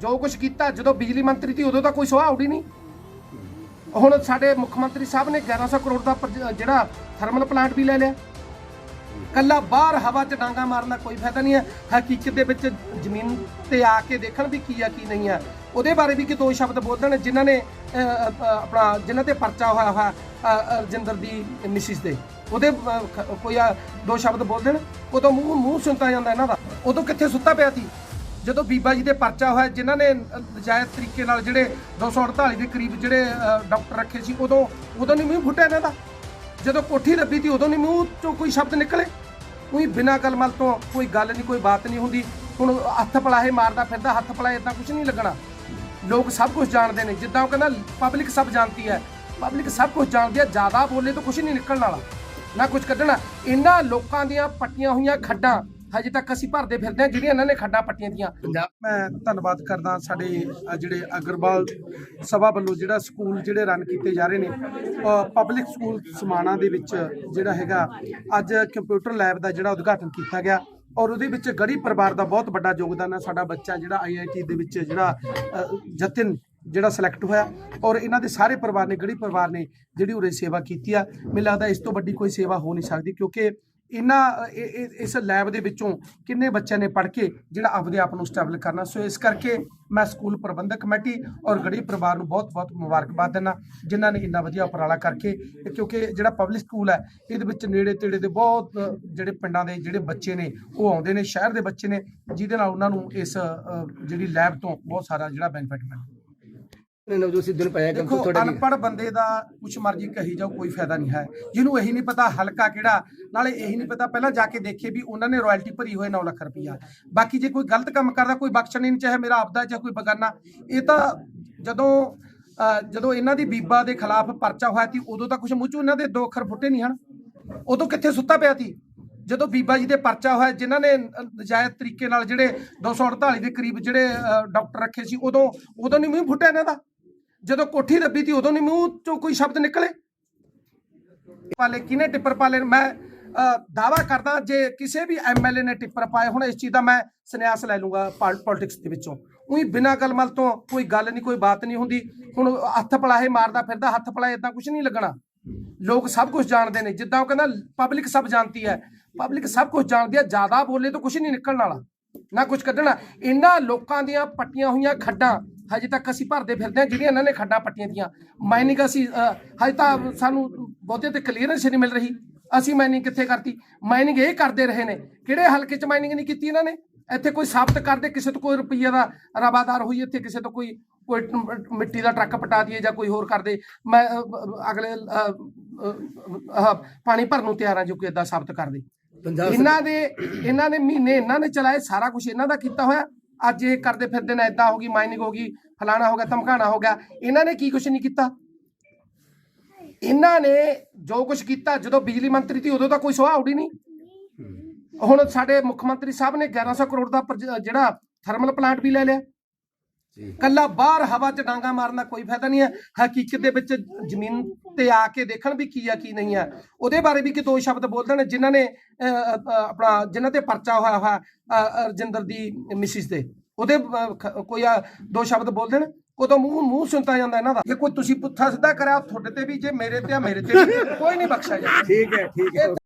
ਜੋ ਕੁਝ ਕੀਤਾ ਜਦੋਂ ਬਿਜਲੀ ਮੰਤਰੀ ਸੀ ਉਦੋਂ ਤਾਂ ਕੋਈ ਸਵਾਹ ਉੜੀ ਨਹੀਂ। ਹੁਣ ਸਾਡੇ ਮੁੱਖ ਮੰਤਰੀ ਸਾਹਿਬ ਨੇ 1100 ਕਰੋੜ ਦਾ ਪ੍ਰਜ- ਜਿਹੜਾ ਥਰਮਲ ਪਲਾਂਟ ਵੀ ਲੈ ਲਿਆ। ਕੱਲਾ ਬਾਹਰ ਹਵਾ 'ਚ ਡਾਂਗਾ ਮਾਰਨ ਦਾ ਕੋਈ ਫਾਇਦਾ ਨਹੀਂ ਹੈ। ਹਕੀਕਤ ਦੇ ਵਿੱਚ ਜ਼ਮੀਨ ਤੇ ਆ ਕੇ ਦੇਖਣ ਵੀ ਕੀ ਆ ਕੀ ਨਹੀਂ ਆ। ਉਹਦੇ ਬਾਰੇ ਵੀ ਕਿ ਦੋ ਸ਼ਬਦ ਬੋਲ ਦੇਣ ਜਿਨ੍ਹਾਂ ਨੇ ਅ, ਅ, ਆਪਣਾ ਜਿਨ੍ਹਾਂ ਤੇ ਪਰਚਾ ਹੋਇਆ ਹੋਇਆ ਅ, ਰਜਿੰਦਰ ਦੀ ਮਿਸਿਸ ਦੇ। ਉਹਦੇ ਅ, ਖ- ਕੋਈ ਆ ਦੋ ਸ਼ਬਦ ਬੋਲ ਦੇਣ ਉਦੋਂ ਮੂੰਹ ਮੂੰਹ ਸੁਣਤਾ ਜਾਂਦਾ ਇਹਨਾਂ ਦਾ। ਉਦੋਂ ਕਿੱਥੇ ਸੁੱਤਾ ਪਿਆ ਸੀ? ਜਦੋਂ ਬੀਬਾ ਜੀ ਦੇ ਪਰਚਾ ਹੋਇਆ, ਜਿਨ੍ਹਾਂ ਨੇ ਨਜਾਇਜ਼ ਤਰੀਕੇ ਨਾਲ ਜਿਹੜੇ 248 ਦੇ ਕਰੀਬ ਜਿਹੜੇ ਡਾਕਟਰ ਰੱਖੇ ਸੀ, ਉਦੋਂ ਉਦੋਂ ਨਹੀਂ ਮੂੰਹ ਫੁੱਟਿਆ ਇਹਨਾਂ ਦਾ? ਜਦੋਂ ਕੋਠੀ ਲੱਭੀ ਤੀ, ਉਦੋਂ ਨਹੀਂ ਮੂੰਹ ਚੋਂ ਕੋਈ ਸ਼ਬਦ ਨਿਕਲੇ? ਕੋਈ ਬਿਨਾਂ ਗਲਮਲ ਤੋਂ ਕੋਈ ਗੱਲ ਨਹੀਂ, ਕੋਈ ਬਾਤ ਨਹੀਂ ਹੁੰਦੀ। ਹੁਣ ਹੱਥ ਪਲਾਹੇ ਮਾਰਦਾ ਫਿਰਦਾ, ਹੱਥ ਪਲਾਹੇ ਇਦਾਂ ਕੁਝ ਨਹੀਂ ਲੱਗਣਾ। ਲੋਕ ਸਭ ਕੁਝ ਜਾਣਦੇ ਨੇ। ਜਿੱਦਾਂ ਉਹ ਕਹਿੰਦਾ ਪਬਲਿਕ ਸਭ ਜਾਣਦੀ ਹੈ। ਪਬਲਿਕ ਸਭ ਕੁਝ ਜਾਣਦੀ ਹੈ, ਜ਼ਿਆਦਾ ਬੋਲੇ ਤਾਂ ਕੁਝ ਨਹੀਂ ਨਿਕਲਣ ਵਾਲਾ। ਨਾ ਕੁਝ ਕੱਢਣਾ। ਇਹਨਾਂ ਲੋਕਾਂ ਦੀਆਂ ਪੱਟੀਆਂ ਹੋਈਆਂ ਖੱਡਾਂ ਹਜੇ ਤੱਕ ਅਸੀਂ ਭਰਦੇ ਫਿਰਦੇ ਹਾਂ ਜਿਹੜੀਆਂ ਇਹਨਾਂ ਨੇ ਖੱਡਾਂ ਪੱਟੀਆਂ ਦੀਆਂ। ਮੈਂ ਧੰਨਵਾਦ ਕਰਦਾ ਸਾਡੇ ਅ, ਜਿਹੜੇ ਅਗਰਵਾਲ ਸਭਾ ਵੱਲੋਂ ਜਿਹੜਾ ਸਕੂਲ ਜਿਹੜੇ ਰਨ ਕੀਤੇ ਜਾ ਰਹੇ ਨੇ ਪਬਲਿਕ ਸਕੂਲ ਸਮਾਣਾ ਦੇ ਵਿੱਚ ਜਿਹੜਾ ਹੈਗਾ ਅੱਜ ਕੰਪਿਊਟਰ ਲੈਬ ਦਾ ਜਿਹੜਾ ਉਦਘਾਟਨ ਕੀਤਾ ਗਿਆ ਔਰ ਉਹਦੇ ਵਿੱਚ ਗੜੀ ਪਰਿਵਾਰ ਦਾ ਬਹੁਤ ਵੱਡਾ ਯੋਗਦਾਨ ਹੈ ਸਾਡਾ ਬੱਚਾ ਜਿਹੜਾ ਆਈਆਈਟੀ ਦੇ ਵਿੱਚ ਜਿਹੜਾ ਅ, ਜਤਿਨ ਜਿਹੜਾ ਸਿਲੈਕਟ ਹੋਇਆ ਔਰ ਇਹਨਾਂ ਦੇ ਸਾਰੇ ਪਰਿਵਾਰ ਨੇ ਗੜੀ ਪਰਿਵਾਰ ਨੇ ਜਿਹੜੀ ਉਰੇ ਸੇਵਾ ਕੀਤੀ ਆ। ਮੈਨੂੰ ਲੱਗਦਾ ਇਸ ਤੋਂ ਵੱਡੀ ਕੋਈ ਸੇਵਾ ਹੋ ਨਹੀਂ ਸਕਦੀ ਕਿਉਂਕਿ ਇਹਨਾਂ, ਇਹ- ਇਸ ਲੈਬ ਦੇ ਵਿੱਚੋਂ ਕਿੰਨੇ ਬੱਚਿਆਂ ਨੇ ਪੜ੍ਹ ਕੇ ਜਿਹੜਾ ਆਪਦੇ ਆਪ ਨੂੰ ਸਟੈਬਲ ਕਰਨਾ। ਸੋ ਇਸ ਕਰਕੇ ਮੈਂ ਸਕੂਲ ਪ੍ਰਬੰਧਕ ਕਮੇਟੀ ਔਰ ਗੜੀ ਪਰਿਵਾਰ ਨੂੰ ਬਹੁਤ-ਬਹੁਤ ਮੁਬਾਰਕਬਾਦ ਦਿੰਦਾ, ਜਿਨ੍ਹਾਂ ਨੇ ਇੰਨਾ ਵਧੀਆ ਉਪਰਾਲਾ ਕਰਕੇ ਕਿਉਂਕਿ ਜਿਹੜਾ ਪਬਲਿਕ ਸਕੂਲ ਹੈ, ਇਹਦੇ ਵਿੱਚ ਨੇੜੇ ਤੇੜੇ ਦੇ ਬਹੁਤ ਜਿਹੜੇ ਪਿੰਡਾਂ ਦੇ ਜਿਹੜੇ ਬੱਚੇ ਨੇ, ਉਹ ਆਉਂਦੇ ਨੇ, ਸ਼ਹਿਰ ਦੇ ਬੱਚੇ ਨੇ, ਜਿਹਦੇ ਨਾਲ ਉਹਨਾਂ ਨੂੰ ਇਸ ਜਿਹੜੀ ਲੈਬ ਤੋਂ ਬਹੁਤ ਸਾਰਾ ਜਿਹੜਾ ਬੈਨੀਫਿਟ ਮਿਲਦਾ। ਨਵਜੋਤ ਸਿੱਧੂ ਨੇ ਪਾਇਆ ਕੰਮ ਦੇਖੋ ਤੁਹਾਡਾ ਕੀ ਅਨਪੜ੍ਹ ਬੰਦੇ ਦਾ ਕੁਛ ਮਰਜ਼ੀ ਕਹੀ ਜਾਓ ਕੋਈ ਫਾਇਦਾ ਨਹੀਂ ਹੈ। ਜਿਹਨੂੰ ਇਹੀ ਨਹੀਂ ਪਤਾ ਹਲਕਾ ਕਿਹੜਾ ਨਾਲੇ ਇਹੀ ਨਹੀਂ ਪਤਾ ਪਹਿਲਾਂ ਜਾ ਕੇ ਦੇਖੇ ਵੀ ਉਹਨਾਂ ਨੇ ਰਾਇਲਟੀ ਭਰੀ ਹੋਏ 9 ਲੱਖ ਰੁਪਈਆ। ਬਾਕੀ ਜੇ ਕੋਈ ਗਲਤ ਕੰਮ ਕਰਦਾ ਕੋਈ ਬਖਸ਼ਣ ਨਹੀਂ ਚਾਹੇ ਮੇਰਾ ਆਪਦਾ ਚਾਹੇ ਕੋਈ ਬਗਾਨਾ ਇਹ ਤਾਂ ਜਦੋਂ ਜਦੋਂ ਇਹਨਾਂ ਦੀ ਬੀਬਾ ਦੇ ਖਿਲਾਫ ਪਰਚਾ ਹੋਇਆ ਸੀ ਉਦੋਂ ਤਾਂ ਕੁਛ ਮੂੰਹ ਚੋਂ ਇਹਨਾਂ ਦੇ ਦੋ ਅੱਖਰ ਫੁੱਟੇ ਨਹੀਂ ਹਨ। ਉਦੋਂ ਕਿੱਥੇ ਸੁੱਤਾ ਪਿਆ ਸੀ? ਜਦੋਂ ਬੀਬਾ ਜੀ ਦੇ ਪਰਚਾ ਹੋਇਆ ਜਿਨ੍ਹਾਂ ਨੇ ਨਜਾਇਜ਼ ਤਰੀਕੇ ਨਾਲ ਜਿਹੜੇ 248 ਦੇ ਕਰੀਬ ਜਿਹੜੇ ਡਾਕਟਰ ਰੱਖੇ ਸੀ ਉਦੋਂ ਉਦੋਂ ਨਹੀਂ ਮੂੰਹ ਫੁੱਟਿਆ ਇਹਨਾਂ ਦਾ। ਜਦੋਂ ਕੋਠੀ ਦੱਬੀ ਤੀ ਉਦੋਂ ਨਹੀਂ ਮੂੰਹ ਚੋਂ ਕੋਈ ਸ਼ਬਦ ਨਿਕਲੇ। ਪਾਲੇ ਕਿਨੇ ਟਿੱਪਰ ਪਾਲੇ ਨੇ? ਮੈਂ ਦਾਵਾ ਕਰਦਾ ਜੇ ਕਿਸੇ ਵੀ ਐਮਐਲਏ ਨੇ ਟਿੱਪਰ ਪਾਏ ਹੁਣ, ਇਸ ਚੀਜ਼ ਦਾ ਮੈਂ ਸੰਨਿਆਸ ਲੈ ਲੂੰਗਾ ਪੋਲਿਟਿਕਸ ਦੇ ਵਿੱਚੋਂ। ਉਹੀ ਬਿਨਾਂ ਗਲਮਲ ਤੋਂ ਕੋਈ ਗੱਲ ਨਹੀਂ ਕੋਈ ਬਾਤ ਨਹੀਂ ਹੁੰਦੀ। ਹੁਣ ਹੱਥ ਪਲਾਹੇ ਮਾਰਦਾ ਫਿਰਦਾ, ਹੱਥ ਪਲਾਹੇ ਇਦਾਂ ਕੁਝ ਨਹੀਂ ਲੱਗਣਾ। ਲੋਕ ਸਭ ਕੁਝ ਜਾਣਦੇ ਨੇ। ਜਿੱਦਾਂ ਉਹ ਕਹਿੰਦਾ ਪਬਲਿਕ ਸਭ ਜਾਣਦੀ ਹੈ। ਪਬਲਿਕ ਸਭ ਕੁਝ ਜਾਣਦੀ ਹੈ, ਜ਼ਿਆਦਾ ਬੋਲੇ ਤਾਂ ਕੁਝ ਨਹੀਂ ਨਿਕਲਣ ਵਾਲਾ। ਨਾ ਕੁਝ ਕੱਢਣਾ। ਇਹਨਾਂ ਲੋਕਾਂ ਦੀਆਂ ਪੱਟੀਆਂ ਹੋਈਆਂ ਖੱਡਾਂ ਹਜੇ ਤੱਕ ਅਸੀਂ ਭਰਦੇ ਫਿਰਦੇ ਹਾਂ ਜਿਹੜੀਆਂ ਇਹਨਾਂ ਨੇ ਖੱਡਾਂ ਪੱਟੀਆਂ ਦੀਆਂ। ਮਾਈਨਿੰਗ ਅਸੀਂ ਹਜੇ ਤਾਂ ਸਾਨੂੰ ਬਹੁਤੇ ਤੇ ਕਲੀਅਰੈਂਸ ਨਹੀਂ ਮਿਲ ਰਹੀ। ਅਸੀਂ ਮਾਈਨਿੰਗ ਕਿੱਥੇ ਕਰਤੀ? ਮਾਈਨਿੰਗ ਇਹ ਕਰਦੇ ਰਹੇ ਨੇ। ਕਿਹੜੇ ਹਲਕੇ 'ਚ ਮਾਈਨਿੰਗ ਨਹੀਂ ਕੀਤੀ ਇਹਨਾਂ ਨੇ? ਇੱਥੇ ਕੋਈ ਸਾਬਤ ਕਰਦੇ ਕਿਸੇ ਤੋਂ ਕੋਈ ਰੁਪਈਆ ਦਾ ਰਵਾਦਾਰ ਹੋਈ ਇੱਥੇ ਕਿਸੇ ਤੋਂ ਕੋਈ ਕੋਈ ਮਿੱਟੀ ਦਾ ਟਰੱਕ ਪਟਾ ਦਈਏ ਜਾਂ ਕੋਈ ਹੋਰ ਕਰਦੇ। ਮੈਂ ਅਗਲੇ ਪਾਣੀ ਭਰਨ ਨੂੰ ਤਿਆਰ ਹਾਂ ਜੋ ਕੋਈ ਇਦਾਂ ਸਾਬਤ ਕਰਦੇ। ਇਹਨਾਂ ਦੇ ਇਹਨਾਂ ਨੇ ਮਹੀਨੇ ਇਹਨਾਂ ਨੇ ਚਲਾਏ ਸਾਰਾ ਕੁਝ ਇਹਨਾਂ ਦਾ ਕੀਤਾ ਹੋਇਆ। ਅੱਜ ਇਹ ਕਰਦੇ ਫਿਰਦੇ ਨੇ ਇਦਾਂ ਹੋ ਗਈ ਮਾਈਨਿੰਗ ਹੋ ਗਈ ਫਲਾਣਾ ਹੋ ਗਿਆ ਧਮਕਾਣਾ ਹੋ ਗਿਆ। ਇਹਨਾਂ ਨੇ ਕੀ ਕੁਝ ਨਹੀਂ ਕੀਤਾ? ਇਹਨਾਂ ਨੇ ਜੋ ਕੁਝ ਕੀਤਾ ਜਦੋਂ ਬਿਜਲੀ ਮੰਤਰੀ ਸੀ ਉਦੋਂ ਤਾਂ ਕੋਈ ਸਵਾਹ ਉੜੀ ਨਹੀਂ। ਹੁਣ ਸਾਡੇ ਮੁੱਖ ਮੰਤਰੀ ਸਾਹਿਬ ਨੇ 1100 ਕਰੋੜ ਦਾ ਜਿਹੜਾ ਥਰਮਲ ਪਲਾਂਟ ਵੀ ਲੈ ਲਿਆ। ਕੱਲਾ ਬਾਹਰ ਹਵਾ 'ਚ ਡਾਂਗਾ ਮਾਰਨ ਦਾ ਕੋਈ ਫਾਇਦਾ ਨਹੀਂ ਹੈ। ਹਕੀਕਤ ਦੇ ਵਿੱਚ ਜ਼ਮੀਨ ਤੇ ਆ ਕੇ ਦੇਖਣ ਵੀ ਕੀ ਆ, ਕੀ ਨਹੀਂ ਆ। ਉਹਦੇ ਬਾਰੇ ਵੀ ਕਿ ਦੋ ਸ਼ਬਦ ਬੋਲ ਦੇਣ ਜਿਨ੍ਹਾਂ ਨੇ ਆਪਣਾ ਜਿਨ੍ਹਾਂ ਤੇ ਪਰਚਾ ਹੋਇਆ ਹੋਇਆ ਰਜਿੰਦਰ ਦੀ ਮਿਸਿਸ ਤੇ ਉਹਦੇ ਕੋਈ ਦੋ ਸ਼ਬਦ ਬੋਲ ਦੇਣ ਉਦੋਂ ਮੂੰਹ ਮੂੰਹ ਸੁਣਤਾ ਜਾਂਦਾ ਇਹਨਾਂ ਦਾ। ਜੇ ਕੋਈ ਤੁਸੀਂ ਪੁੱਠਾ ਸਿੱਧਾ ਕਰਿਆ ਤੁਹਾਡੇ ਤੇ ਵੀ ਜੇ ਮੇਰੇ ਤੇ ਆ, ਮੇਰੇ ਤੇ ਵੀ। ਕੋਈ ਨਹੀਂ ਬਖਸ਼ਿਆ ਜਾਂਦਾ। ਠੀਕ ਹੈ ਠੀਕ ਹੈ।